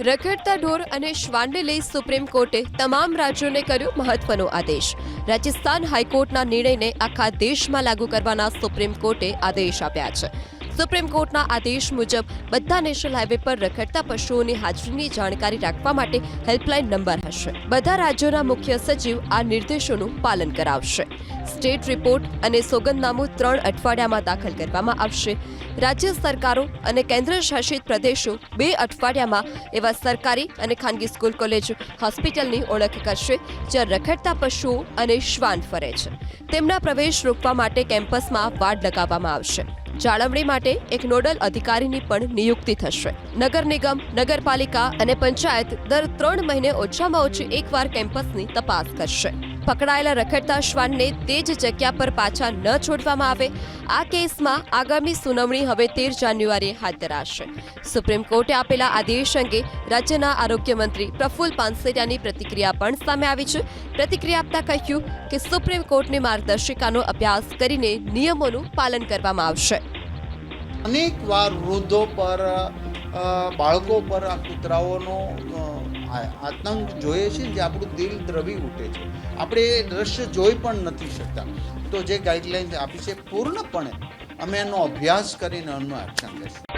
રખડતા ઢોર અને શ્વાનને લઈ સુપ્રીમ કોર્ટે તમામ રાજ્યોને કર્યો મહત્વનો આદેશ. રાજસ્થાન હાઈકોર્ટના નિર્ણયને આખા દેશમાં લાગુ કરવાના સુપ્રીમ કોર્ટે આદેશ આપ્યા છે. સુપ્રીમ કોર્ટના આદેશ મુજબ બધા નેશનલ હાઈવે પર રખડતા પશુઓની હાજરીની જાણકારી રાખવા માટે હેલ્પલાઇન નંબર હશે. બધા રાજ્યોના મુખ્ય સચિવ આ નિર્દેશોનું પાલન કરાવશે. સ્ટેટ રિપોર્ટ અને સોગંદનામું ત્રણ અઠવાડિયામાં દાખલ કરવામાં આવશે. રાજ્ય સરકારો અને કેન્દ્ર શાસિત પ્રદેશો બે અઠવાડિયામાં એવા સરકારી અને ખાનગી સ્કૂલ, કોલેજ, હોસ્પિટલની ઓળખ કરશે, જ્યાં રખડતા પશુઓ અને શ્વાન ફરે છે. તેમના પ્રવેશ રોકવા માટે કેમ્પસમાં વાડ લગાવવામાં આવશે. જાળવણી માટે એક નોડલ અધિકારીની પણ નિયુક્તિ થશે. નગર નિગમ, નગરપાલિકા અને પંચાયત દર ત્રણ મહિને ઓછામાં ઓછી એકવાર કેમ્પસની તપાસ કરશે. પકડાયેલા રખડતા શ્વાનને તે જ જગ્યા પર પાછા ન છોડવામાં આવે. આ કેસમાં આગામી સુનાવણી હવે તેર જાન્યુઆરીએ હાથ ધરાશે. સુપ્રીમ કોર્ટે આપેલા આદેશ અંગે રાજ્યના આરોગ્ય મંત્રી પ્રફુલ્લ પાનસેરિયાની પ્રતિક્રિયા પણ સામે આવી છે. પ્રતિક્રિયા આપતા કહ્યું કે સુપ્રીમ કોર્ટની માર્ગદર્શિકાનો અભ્યાસ કરીને નિયમોનું પાલન કરવામાં આવશે. અનેક વાર વૃદ્ધો પર બાળકો પર આ કૂતરાઓનો આતંક જોઈએ છે જે આપણું દિલ દ્રવી ઉઠે છે. આપણે એ દ્રશ્ય જોઈ પણ નથી શકતા. તો જે ગાઈડલાઇન્સ આપી છે, પૂર્ણપણે અમે એનો અભ્યાસ કરીને એનું એક્શન લઈશું.